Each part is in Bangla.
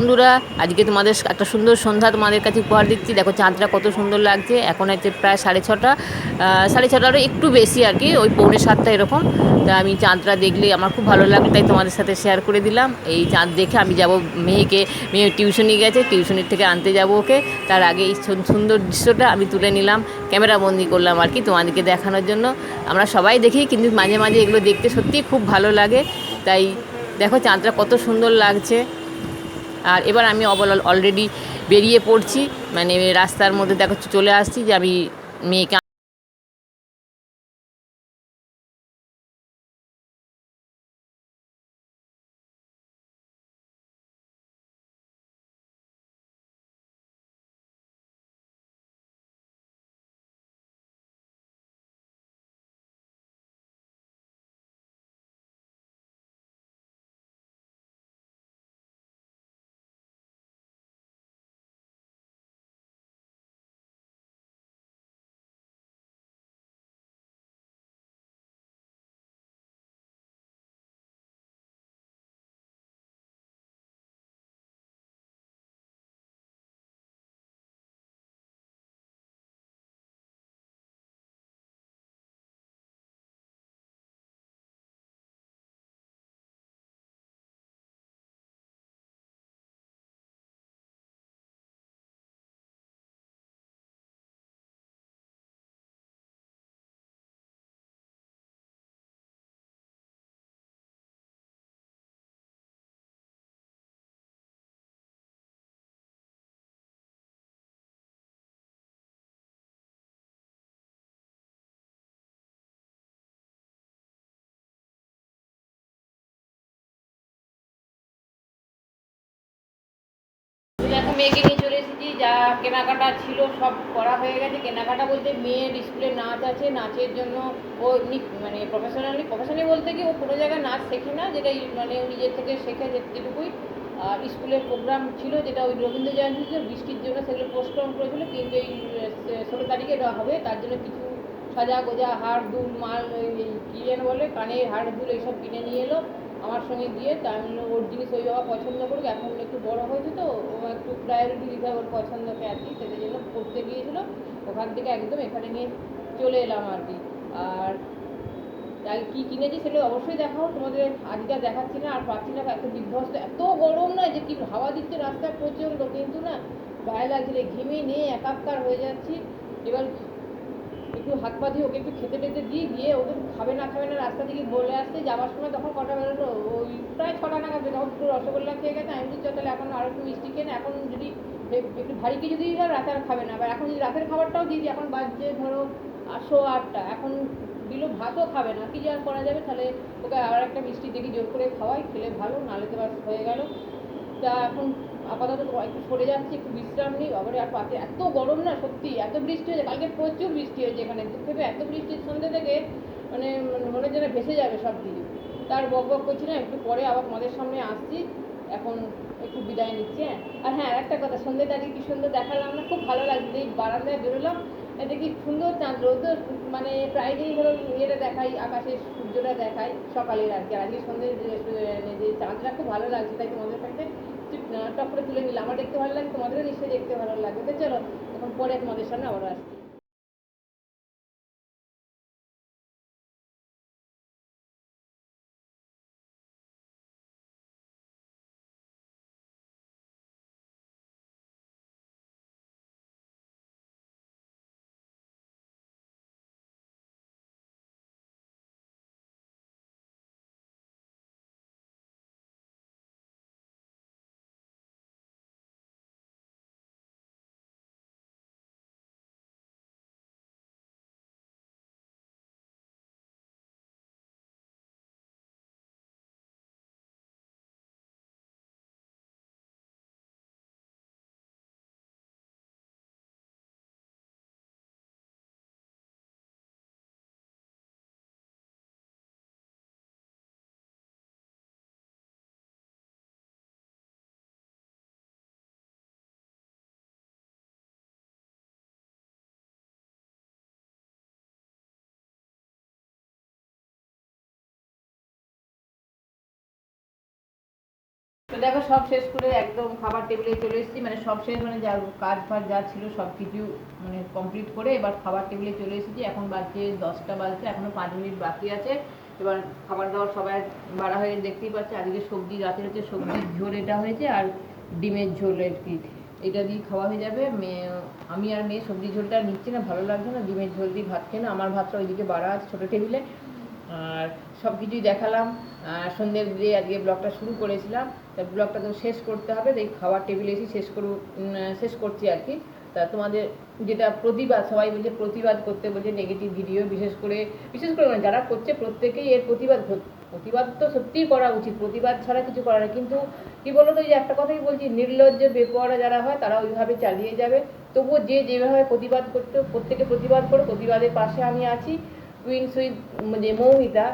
বন্ধুরা, আজকে তোমাদের একটা সুন্দর সন্ধ্যা তোমাদের কাছে উপহার দিচ্ছি। দেখো চাঁদটা কত সুন্দর লাগছে। এখন হচ্ছে প্রায় সাড়ে ছটা সাড়ে ছটারও একটু বেশি আর কি, ওই পৌনে সাতটা এরকম। তা আমি চাঁদটা দেখলে আমার খুব ভালো লাগে তাই তোমাদের সাথে শেয়ার করে দিলাম। এই চাঁদ দেখে আমি যাব মেয়েকে, মেয়ে টিউশনি গেছে, টিউশনির থেকে আনতে যাব ওকে। তার আগে এই সুন্দর দৃশ্যটা আমি তুলে নিলাম, ক্যামেরা বন্দি করলাম আর কি তোমাদেরকে দেখানোর জন্য। আমরা সবাই দেখি, কিন্তু মাঝে মাঝে এগুলো দেখতে সত্যিই খুব ভালো লাগে। তাই দেখো চাঁদটা কত সুন্দর লাগছে। আর এবার আমি অবল অলরেডি বেরিয়ে পড়ছি। মানে রাস্তার মধ্যে দেখাচ্ছি চলে আসছি যে আমি মেয়েকে মেয়েকে নিয়ে চলে এসেছি, যা কেনাকাটা ছিল সব করা হয়ে গেছে। কেনাকাটা বলতে মেয়ের স্কুলে নাচ আছে, নাচের জন্য ও মানে প্রফেশনালি প্রফেশনালি বলতে কি ও কোনো জায়গায় নাচ শেখে না, যেটা মানে ও নিজের থেকে শেখে যেটুকুই। আর স্কুলের প্রোগ্রাম ছিল যেটা ওই রবীন্দ্র জয়ন্তী ছিল, বৃষ্টির জন্য সেগুলো পোস্টপন করেছিল, কিন্তু এই ষোলো তারিখে এটা হবে, তার জন্য কিছু সাজা গোজা হাড় দুল, মাল কী যেন বলে, কানের হাড় দুল এইসব কিনে নিয়ে এলো। আমার সঙ্গে গিয়ে তা আমি ওর জিনিস ওই বাবা পছন্দ করুক, এখন একটু বড় হয়েছে তো, ও একটু প্রায়োরিটি দিতে হবে ওর পছন্দকে আর কি সেটার জন্য করতে গিয়েছিল। ওখান থেকে একদম এখানে নিয়ে চলে এলাম আর কি। আর তাই কী কিনেছি সেটা অবশ্যই দেখাও তোমাদের আজকে দেখাচ্ছি না, আর পাচ্ছি না এত বিধ্বস্ত, এত গরম না যে কি হাওয়া দিচ্ছে রাস্তায় প্রচণ্ড, কিন্তু না গায়ে লাগছে, ঘেমে নিয়ে একাকার হয়ে যাচ্ছি। এবার একটু হাত পা দিয়ে ওকে একটু খেতে টেতে দিয়ে দিয়ে ওকে খাবে না খাবে না রাস্তা থেকে বলে আসতে যাওয়ার সময় তখন কটা বেরোলো? ওই প্রায় ছটা নাগাদ তখন একটু রসগোল্লা খেয়ে গেছে। আমি বলছি তাহলে এখন আরও একটু মিষ্টি খেয়ে। এখন যদি একটু ভারী কিছু দিয়ে দিই রাতে আর খাবে না। আবার এখন যদি রাতের খাবারটাও দিয়ে দিই, এখন বাজছে ধরো আটশো আটটা। এখন দিল ভাতও খাবে না। কি যে আর করা যাবে? তাহলে ওকে আবার একটা মিষ্টি দেখি, জোর করে খাওয়াই। খেলে ভালো, নাহলে তো বাস হয়ে গেল। তা এখন আপাতত একটু সরে যাচ্ছি, একটু বিশ্রাম নিই। বাবারে, আর পাতে এত গরম না, সত্যি, এত বৃষ্টি হয়েছে। কালকে প্রচুর বৃষ্টি হয়েছে এখানে। দুপুরে এত বৃষ্টির সন্ধ্যে থেকে মানে মনে হচ্ছে যেন ভেসে যাবে সব কিছু তার বক বক করছি না, একটু পরে আবার তোমাদের সামনে আসছি। এখন একটু বিদায় নিচ্ছি হ্যাঁ। আর হ্যাঁ একটা কথা সন্ধ্যে দাঁড়িয়ে কি সুন্দর দেখালাম না? খুব ভালো লাগছে। এই বারান্দায় বেরোলাম দেখি সুন্দর চাঁদ রোদ। মানে প্রায় দিনই ধরো ইয়েটা দেখাই আকাশে সূর্যটা দেখাই সকালের আর কি। আজকে সন্ধ্যে যে- চাঁদটা খুব ভালো লাগছে, তাই তোমাদের কাছে টপ করে তুলে নিলাম আমার দেখতে ভালো লাগে তোমাদেরও নিশ্চয়ই দেখতে ভালো লাগবে। তো চলো, এখন পরে তোমাদের সামনে আবার আসছি। দেখো, সব শেষ করে একদম খাবার টেবিলে চলে এসেছি। মানে সব শেষ মানে যা কাজ ফাজ যা ছিল সব কিছু মানে কমপ্লিট করে এবার খাবার টেবিলে চলে এসেছি। এখন বাজছে দশটা বাজছে এখনও পাঁচ মিনিট বাকি আছে। এবার খাবার দাবার সবাই বাড়া হয়ে দেখতেই পাচ্ছে। আজকে সবজি, রাতের হচ্ছে সবজির ঝোল এটা হয়েছে আর ডিমের ঝোল আর কি। এটা দিয়ে খাওয়া হয়ে যাবে। মেয়ে, আমি আর মেয়ে সবজি ঝোলটা নিচ্ছি না, ভালো লাগছে না। ডিমের ঝোল দিয়ে ভাত খেয়ে না আমার ভাতটা ওইদিকে বাড়া আছে ছোটো টেবিলে আর সব কিছুই দেখালাম। আর সন্ধ্যে দিয়ে আজকে ব্লগটা শুরু করেছিলাম। তা ব্লগটা তো শেষ করতে হবে তাই খাবার টেবিলে এসে শেষ করু শেষ করছি আর কি। তা তোমাদের যেটা প্রতিবাদ সবাই বলছে প্রতিবাদ করতে বলছে নেগেটিভ ভিডিও বিশেষ করে বিশেষ করে মানে যারা করছে প্রত্যেকেই এর প্রতিবাদ প্রতিবাদ তো সত্যিই করা উচিত, প্রতিবাদ ছাড়া কিছু করার কিন্তু কি বলতো এই যে একটা কথাই বলছি, নির্লজ্জ, বেপরোয়া যারা হয়, তারা ওইভাবে চালিয়ে যাবে। তবুও যে যেভাবে প্রতিবাদ করতে, প্রত্যেকে প্রতিবাদ করে, প্রতিবাদের পাশে আমি আছি। কুইন সুইট যে মৌমিতা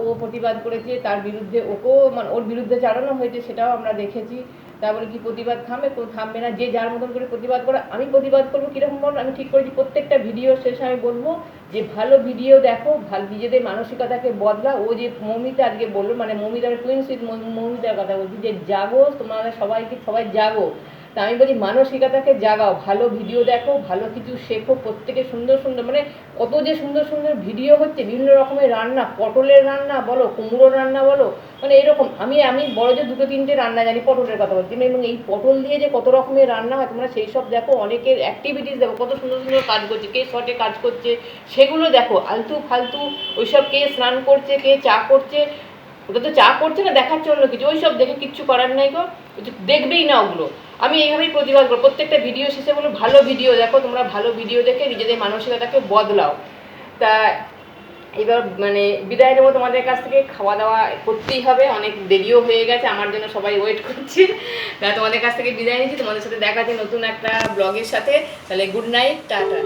ও প্রতিবাদ করেছে, তার বিরুদ্ধে ওকেও মানে ওর বিরুদ্ধে চালানো হয়েছে, সেটাও আমরা দেখেছি। তারপরে কি প্রতিবাদ থামবে থামবে না। যে যার মতন করে প্রতিবাদ করে, আমি প্রতিবাদ করব, কীরকম বলব আমি ঠিক করেছি। প্রত্যেকটা ভিডিও শেষে আমি বলব যে, ভালো ভিডিও দেখো, ভালো নিজেদের মানসিকতাকে বদলা ও যে মৌমিতা আজকে বলল মানে মৌমিতার টুইন সুইট মৌমিতার কথা বলছি, যে, জাগো তোমরা সবাইকে, সবাই জাগো। তা আমি বলি মানসিকতাকে জাগাও, ভালো ভিডিও দেখো, ভালো কিছু শেখো, প্রত্যেকে সুন্দর সুন্দর মানে কত যে সুন্দর সুন্দর ভিডিও হচ্ছে, বিভিন্ন রকমের রান্না, পটলের রান্না বলো, কুমড়োর রান্না বলো মানে এরকম, আমি আমি বড় যে দুটো তিনটে রান্না জানি পটলের কথা বলছি এবং এই পটল দিয়ে যে কত রকমের রান্না হয়, তোমরা সেই সব দেখো, অনেকের অ্যাক্টিভিটিস দেখো, কত সুন্দর সুন্দর কাজ করছে, কে শর্টে কাজ করছে, সেগুলো দেখো, আলতু ফালতু, ওইসব কে স্নান করছে, কে চা করছে ওটা তো চা করছে না দেখাচ্ছে অন্য কিছু, ওই সব দেখে কিচ্ছু করার নাই গো। দেখবেই না ওগুলো। আমি এইভাবেই প্রতিবাদ করব প্রত্যেকটা ভিডিও শেষে বলো, ভালো ভিডিও দেখো, তোমরা ভালো ভিডিও দেখে নিজেদের মানসিকতাকে বদলাও। তা এবার মানে বিদায় নেব তোমাদের কাছ থেকে। খাওয়া দাওয়া করতেই হবে, অনেক দেরিও হয়ে গেছে, আমার জন্য সবাই ওয়েট করছে। তা তোমাদের কাছ থেকে বিদায় নিচ্ছি। তোমাদের সাথে দেখা হচ্ছে নতুন একটা ব্লগের সাথে। তাহলে গুড নাইট টাটা।